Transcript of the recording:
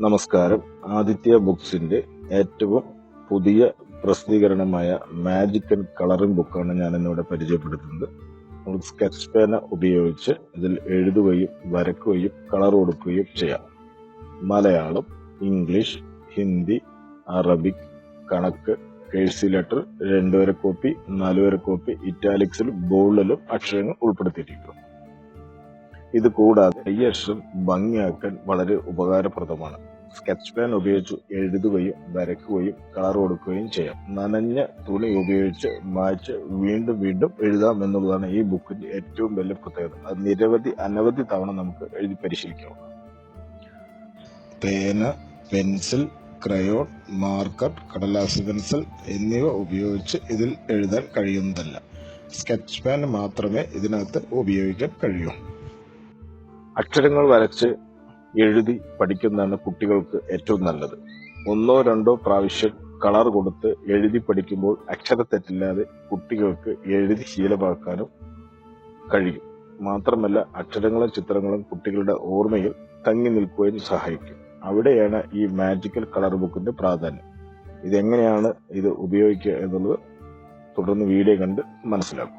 നമസ്കാരം. ആദിത്യ ബുക്സിന്റെ ഏറ്റവും പുതിയ പ്രസിദ്ധീകരണമായ മാജിക്കൽ കളറിംഗ് ബുക്കാണ് ഞാൻ ഇന്നിവിടെ പരിചയപ്പെടുത്തുന്നത്. നമുക്ക് സ്കെച്ച് പേന ഉപയോഗിച്ച് ഇതിൽ എഴുതുകയും വരക്കുകയും കളർ കൊടുക്കുകയും ചെയ്യാം. മലയാളം ഇംഗ്ലീഷ് ഹിന്ദി അറബിക് കണക്ക് കേഴ്സി ലെറ്റർ രണ്ടുവര കോപ്പി നാലുവര കോപ്പി ഇറ്റാലിക്സിലും ബോൾഡിലും അക്ഷരങ്ങൾ ഉൾപ്പെടുത്തിയിരിക്കുന്നു ഇത് കൂടാതെ ഈ അക്ഷരം ഭംഗിയാക്കാൻ വളരെ ഉപകാരപ്രദമാണ്. സ്കെച്ച് പേൻ ഉപയോഗിച്ച് എഴുതുകയും വരയ്ക്കുകയും കളർ കൊടുക്കുകയും ചെയ്യാം. നനഞ്ഞ തുണി ഉപയോഗിച്ച് മായ്ച്ച് വീണ്ടും വീണ്ടും എഴുതാം എന്നുള്ളതാണ് ഈ ബുക്കിന്റെ ഏറ്റവും വലിയ പ്രത്യേകത. അത് നിരവധി അനവധി തവണ നമുക്ക് എഴുതി പരിശീലിക്കാം. പേന പെൻസിൽ ക്രയോൺ മാർക്കർ കടലാസ് പെൻസിൽ എന്നിവ ഉപയോഗിച്ച് ഇതിൽ എഴുതാൻ കഴിയുന്നതല്ല. സ്കെച്ച് പാൻ മാത്രമേ ഇതിനകത്ത് ഉപയോഗിക്കാൻ കഴിയൂ. അക്ഷരങ്ങൾ വരച്ച് എഴുതി പഠിക്കുന്നതാണ് കുട്ടികൾക്ക് ഏറ്റവും നല്ലത്. ഒന്നോ രണ്ടോ പ്രാവശ്യം കളർ കൊടുത്ത് എഴുതി പഠിക്കുമ്പോൾ അക്ഷര തെറ്റില്ലാതെ കുട്ടികൾക്ക് എഴുതി ശീലമാക്കാനും കഴിയും. മാത്രമല്ല അക്ഷരങ്ങളും ചിത്രങ്ങളും കുട്ടികളുടെ ഓർമ്മയിൽ തങ്ങി നിൽക്കുകയും സഹായിക്കും. അവിടെയാണ് ഈ മാജിക്കൽ കളർ ബുക്കിന്റെ പ്രാധാന്യം. ഇതെങ്ങനെയാണ് ഇത് ഉപയോഗിക്കുക എന്നുള്ളത് തുടർന്ന് വീഡിയോ കണ്ട് മനസ്സിലാക്കും.